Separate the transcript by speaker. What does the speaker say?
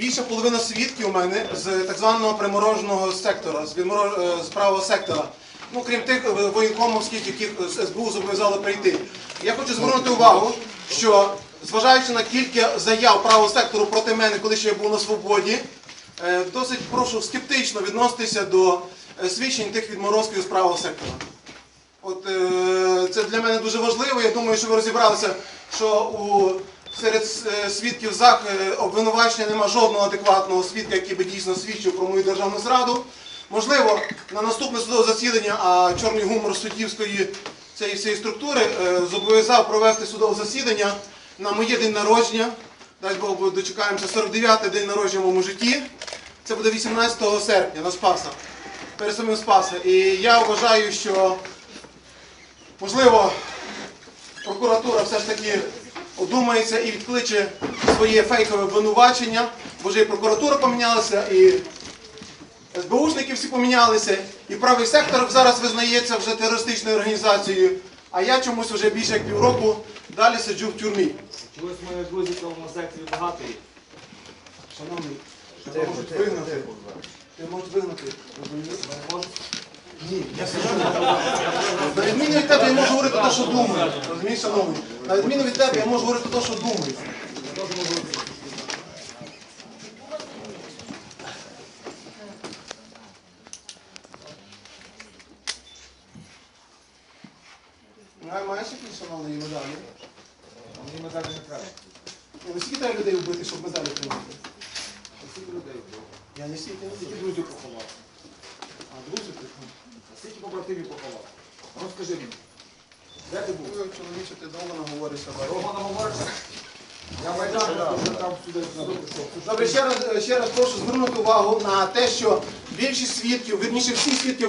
Speaker 1: більша половина свідків у мене з так званого примороженого сектора, з, відморо- е, з правого сектора. Ну, крім тих е, воєнкомовських, яких СБУ зобов'язали прийти. Я хочу звернути увагу, що зважаючи на кілька заяв правого сектору проти мене, коли ще я був на свободі, е, досить прошу скептично відноситися до е, свідчень тих відморозків з правого сектора. От е, це для мене дуже важливо. Я думаю, що ви розібралися, що у серед е, свідків ЗАГ е, обвинувачення нема жодного адекватного свідка, який би дійсно свідчив про мою державну зраду. Можливо, на наступне судове засідання, а чорний гумор суддівської цієї всієї структури е, зобов'язав провести судове засідання на моє день народження. Дай Бог бо дочекаємося 49-й день народження в моєму житті. Це буде 18 серпня на Спаса. Перед самим Спаса. І я вважаю, що Можливо, прокуратура все ж таки одумається і відкличе своє фейкове обвинувачення, бо вже і прокуратура помінялася, і СБУшники всі помінялися, і правий сектор зараз визнається вже терористичною організацією, а я чомусь вже більше як півроку далі сиджу в тюрмі.
Speaker 2: Чогось мої друзі в на секції багато.
Speaker 1: Шановний, тебе можуть вигнати. Тебе можуть вигнати. Ні, я скажу. Відміну від тебе я можу говорити те, що думаю. Розумієш, шановний? На відміну від тебе я можу говорити те, що думаю. Має- Маєш якісь шановний медалі?
Speaker 2: Мені медалі не треба.
Speaker 1: Ну скільки треба людей вбити, щоб медалі отримати?
Speaker 2: Скільки людей було?
Speaker 1: Я не стільки не
Speaker 2: Скільки друзів поховав?
Speaker 1: А друзі ти?
Speaker 2: А скільки побратимів поховав? Скажи мені. Де ти був?
Speaker 1: Чоловіче, ти довго наговоришся.
Speaker 2: Довго наговоришся? Я майдан там сюди прийшов.
Speaker 1: Добре, ще раз, ще раз прошу звернути увагу на те, що більшість свідків, вірніше всі свідки